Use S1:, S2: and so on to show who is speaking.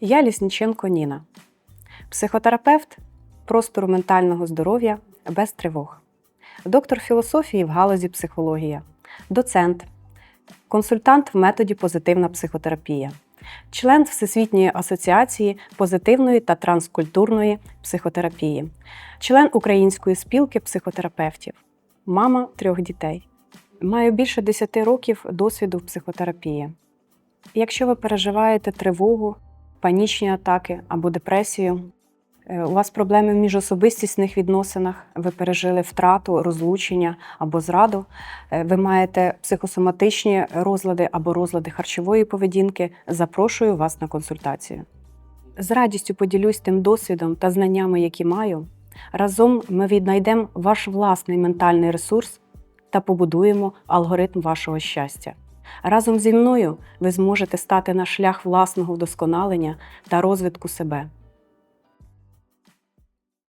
S1: Я Лісніченко Ніна, психотерапевт простору ментального здоров'я без тривог, доктор філософії в галузі психологія, доцент, консультант в методі позитивна психотерапія, член Всесвітньої асоціації позитивної та транскультурної психотерапії, член Української спілки психотерапевтів, мама трьох дітей. Маю більше 10 років досвіду в психотерапії. Якщо ви переживаєте тривогу, панічні атаки або депресію, е, у вас проблеми в міжособистісних відносинах, ви пережили втрату, розлучення або зраду, е, ви маєте психосоматичні розлади або розлади харчової поведінки, запрошую вас на консультацію. З радістю поділюсь тим досвідом та знаннями, які маю. Разом ми віднайдемо ваш власний ментальний ресурс та побудуємо алгоритм вашого щастя. Разом зі мною ви зможете стати на шлях власного вдосконалення та розвитку себе.